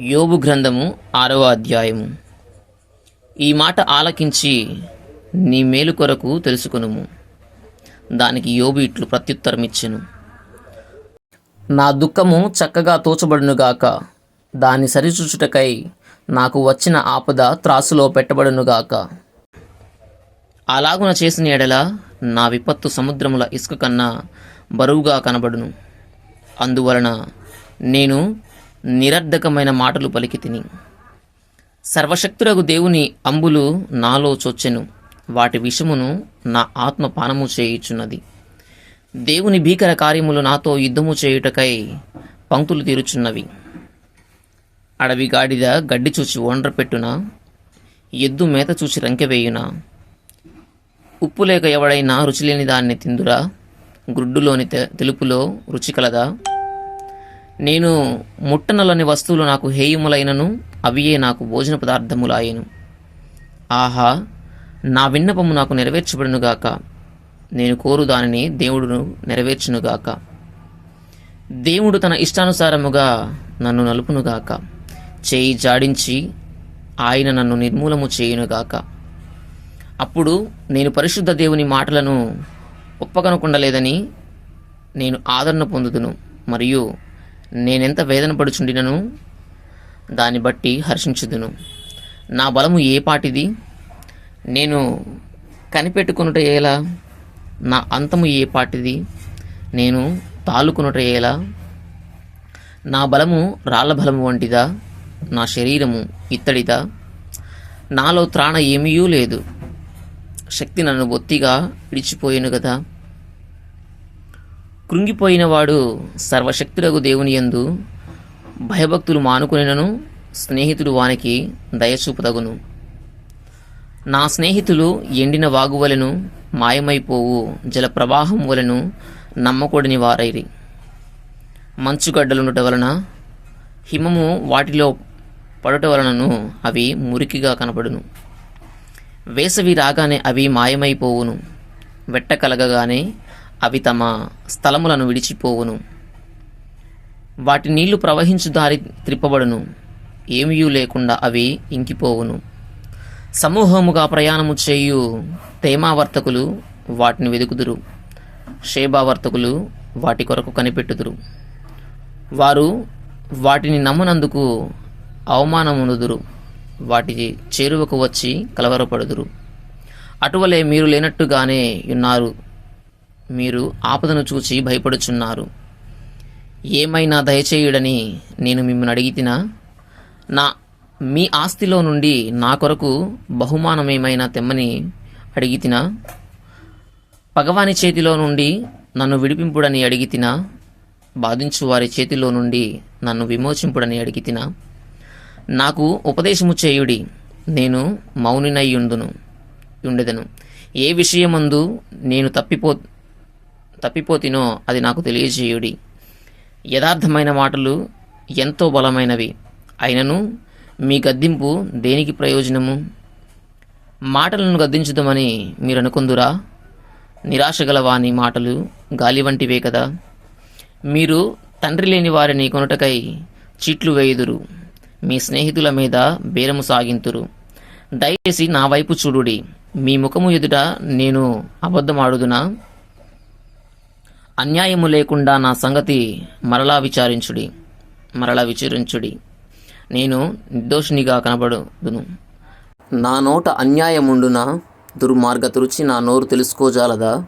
యోబు గ్రంథము ఆరవ అధ్యాయము. ఈ మాట ఆలకించి నీ మేలు కొరకు తెలుసుకునుము. దానికి యోబు ఇట్లు ప్రత్యుత్తరం ఇచ్చెను నా దుఃఖము చక్కగా తోచబడునుగాక దాన్ని సరిచూచుటకై నాకు వచ్చిన ఆపద త్రాసులో పెట్టబడునుగాక. అలాగున చేసిన ఎడల నా విపత్తు సముద్రముల ఇసుక కన్నా బరువుగా కనబడును. అందువలన నేను నిరర్ధకమైన మాటలు పలికి తిని సర్వశక్తురగు దేవుని అంబులు నాలో చొచ్చెను. వాటి విషమును నా ఆత్మ పానము చేయుచున్నది. దేవుని భీకర కార్యములు నాతో యుద్ధము చేయుటకై పంక్తులు తీరుచున్నవి. అడవి గాడిద గడ్డి చూచి ఒండ్ర పెట్టున? ఎద్దు మేత చూచి రంకెవేయునా ఉప్పు లేక ఎవడైనా రుచి లేని దాన్ని తిందురా? గుడ్డులోని తె- తెలుపులో రుచి కలదా? నేను ముట్టనలని వస్తువులు నాకు హేయములైనను అవియే నాకు భోజన పదార్థములాయను. ఆహా నా విన్నపము నాకు నెరవేర్చబడునుగాక. నేను కోరు దానిని దేవుడును నెరవేర్చునుగాక. దేవుడు తన ఇష్టానుసారముగా నన్ను నలుపునుగాక. చేయి జాడించి ఆయన నన్ను నిర్మూలము చేయునుగాక. అప్పుడు నేను పరిశుద్ధ దేవుని మాటలను ఒప్పగనుకుండలేదని నేను ఆదరణ పొందుదును. మరియు నేనెంత వేదన పడుచుండినను? దాన్ని బట్టి హర్షించుదును. నా బలము ఏ పాటిది? నేను కనిపెట్టుకునుట ఎలా? నా అంతము ఏ పాటిది? నేను తాలుకున్నట ఎలా? నా బలము రాళ్ళ బలము వంటిదా? నా శరీరము ఇత్తడిదా? నాలో త్రాణ ఏమీయూ లేదు. శక్తి నన్ను బొత్తిగా విడిచిపోయాను కదా కృంగిపోయినవాడు సర్వశక్తులకు దేవుని యందు భయభక్తులు మానుకునేనను స్నేహితుడు వానికి దయచూపుతగును నా స్నేహితులు ఎండిన వాగువలను మాయమైపోవు జల ప్రవాహం వలను నమ్మకూడని వారైరి. మంచుగడ్డలుండట వలన హిమము వాటిలో పడుట వలనను అవి మురికిగా కనపడును వేసవి రాగానే అవి మాయమైపోవును వెట్ట కలగగానే అవి తమ స్థలములను విడిచిపోవును. వాటి నీళ్ళు ప్రవహించు దారి త్రిప్పబడును. ఏమీయూ లేకుండా అవి ఇంకిపోవును. సమూహముగా ప్రయాణము చేయు తేమావర్తకులు వాటిని వెదుకుదురు. షేబావర్తకులు వాటి కొరకు కనిపెట్టుదురు. వారు వాటిని నమ్మునందుకు అవమానమునుదురు. వాటి చేరువకు వచ్చి కలవరపడుదురు. అటువలే మీరు లేనట్టుగానే ఉన్నారు. మీరు ఆపదను చూచి భయపడుచున్నారు. ఏమైనా దయచేయుడని నేను మిమ్మల్ని అడిగితినా? నా మీ ఆస్తిలో నుండి నా కొరకు బహుమానమేమైనా తెమ్మని అడిగితినా? పగవాని చేతిలో నుండి నన్ను విడిపింపుడని అడిగితినా? బాధించు వారి చేతిలో నుండి నన్ను విమోచింపుడని అడిగితినా? నాకు ఉపదేశము చేయుడి నేను మౌనినయ్యుండును ఉండెదను. ఏ విషయమందు నేను తప్పిపో తప్పిపోతినో అది నాకు తెలియజేయుడి. యథార్థమైన మాటలు ఎంతో బలమైనవి. అయినను మీ గద్దింపు దేనికి ప్రయోజనము? మాటలను గద్దించుదామని మీరు అనుకుందురా నిరాశ గల మాటలు గాలి వంటివే కదా. మీరు తండ్రి లేని వారిని కొనుటకై చీట్లు వేయుదురు. మీ స్నేహితుల మీద బేరము సాగింతురు. దయచేసి నా వైపు చూడుడి. మీ ముఖము ఎదుట నేను అబద్ధమాడుదునా? అన్యాయము లేకుండా నా సంగతి మరలా విచారించుడి మరలా విచారించుడి. నేను నిర్దోషినిగా కనబడుదును. నా నోట అన్యాయముండున? దుర్మార్గత రుచి నా నోరు తెలుసుకోజాలదా?